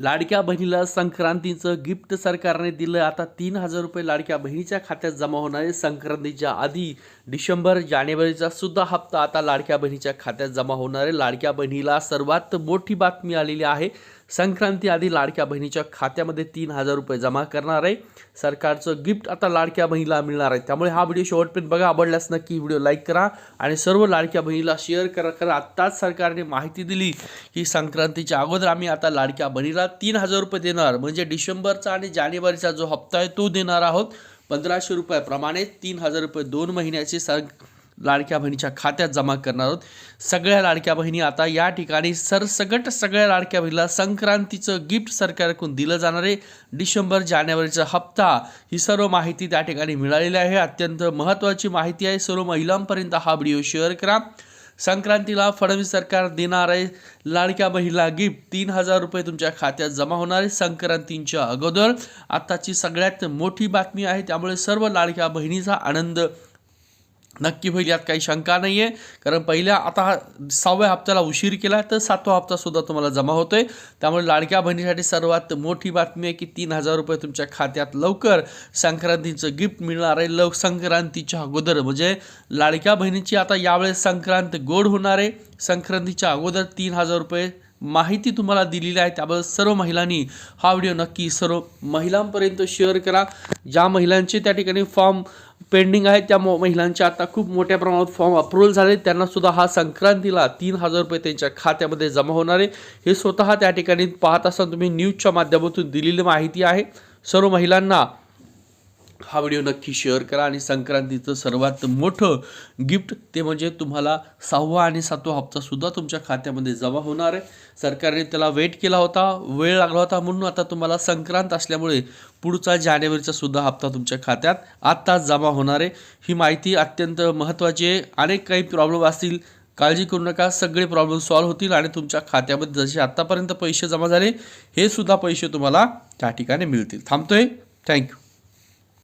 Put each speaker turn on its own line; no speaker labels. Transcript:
लाडक्या बहिणीला संक्रांतीचं गिफ्ट सरकारने दिलं. आता तीन हजार रुपये लाडक्या बहिणीच्या खात्यात जमा होणार आहे. संक्रांतीच्या आधी डिसेंबर जानेवारीचा सुद्धा हप्ता आता लाडक्या बहिणीच्या खात्यात जमा होणार आहे. लाडक्या बहिणीला सर्वात मोठी बातमी आलेली आहे. संक्रांती आधी लाडक्या बहिणीच्या खात्यामध्ये तीन हजार रुपये जमा करणार आहे. सरकारचं गिफ्ट आता लाडक्या बहिणीला मिळणार आहे. त्यामुळे हा व्हिडिओ शेवटपर्यंत बघा. आवडल्यास नक्की व्हिडिओ लाईक करा आणि सर्व लाडक्या बहिणीला शेअर करा. करा आत्ताच सरकारने माहिती दिली की संक्रांतीच्या अगोदर आम्ही आता लाडक्या बहिणीला तीन हजार रुपये देणार. म्हणजे डिसेंबरचा आणि जानेवारीचा जो हप्ता आहे तो देणार आहोत. पंधराशे रुपयाप्रमाणे तीन हजार रुपये दोन महिन्याचे सर लाडक्या बहिणीच्या खात्यात जमा करणार आहोत. सगळ्या लाडक्या बहिणी आता या ठिकाणी सरसगट सगळ्या लाडक्या बहिणीला संक्रांतीचं गिफ्ट सरकारकडून दिलं जाणार आहे. डिसेंबर जानेवारीचा हप्ता ही सर्व माहिती त्या ठिकाणी मिळालेली आहे. अत्यंत महत्त्वाची माहिती आहे. सर्व महिलांपर्यंत हा व्हिडिओ शेअर करा. संक्रांतीला फडणवीस सरकार देणार आहे. लाडक्या बहिणीला गिफ्ट तीन हजार रुपये तुमच्या खात्यात जमा होणार आहे. संक्रांतींच्या अगोदर. आत्ताची सगळ्यात मोठी बातमी आहे. त्यामुळे सर्व लाडक्या बहिणीचा आनंद नक्की होईल यात काही शंका नाही आहे कारण पहिल्या आता हा सहाव्या हप्त्याला उशीर केला तर सातवा हप्तासुद्धा तुम्हाला जमा होतो आहे त्यामुळे लाडक्या बहिणीसाठी सर्वात मोठी बातमी आहे की तीन हजार रुपये तुमच्या खात्यात लवकर संक्रांतीचं गिफ्ट मिळणार आहे. लव संक्रांतीच्या अगोदर म्हणजे लाडक्या बहिणीची आता यावेळेस संक्रांत गोड होणार आहे. संक्रांतीच्या अगोदर तीन हजार रुपये माहिती तुम्हाला दिलेली आहे. त्याबद्दल सर्व महिलांनी हा व्हिडिओ नक्की सर्व महिलांपर्यंत शेअर करा. ज्या महिलांचे त्या ठिकाणी फॉर्म पेंडिंग आहेत त्या मो- आता खूप मोठ्या प्रमाणात फॉर्म अप्रुव्हल झाले. त्यांना सुद्धा हा संक्रांतीला तीन हजार रुपये त्यांच्या खात्यामध्ये जमा होणार आहे. हे स्वतः त्या ठिकाणी पाहत असताना तुम्ही न्यूजच्या माध्यमातून दिलेली माहिती आहे. सर्व महिलांना हा व्हिडिओ नक्की शेअर करा आणि संक्रांतीचं सर्वात मोठं गिफ्ट ते म्हणजे तुम्हाला सहावा आणि सातवा हप्तासुद्धा तुमच्या खात्यामध्ये जमा होणार आहे. सरकारने त्याला वेट केला होता वेळ लागला होता म्हणून आता तुम्हाला संक्रांत असल्यामुळे पुढचा जानेवारीचा सुद्धा हप्ता तुमच्या खात्यात आत्ताच जमा होणार आहे. ही माहिती अत्यंत महत्त्वाची आहे. अनेक काही प्रॉब्लेम असतील काळजी करू नका. सगळे प्रॉब्लेम सॉल्व्ह होतील आणि तुमच्या खात्यामध्ये जसे आत्तापर्यंत पैसे जमा झाले हे सुद्धा पैसे तुम्हाला त्या ठिकाणी मिळतील. थांबतोय. थँक्यू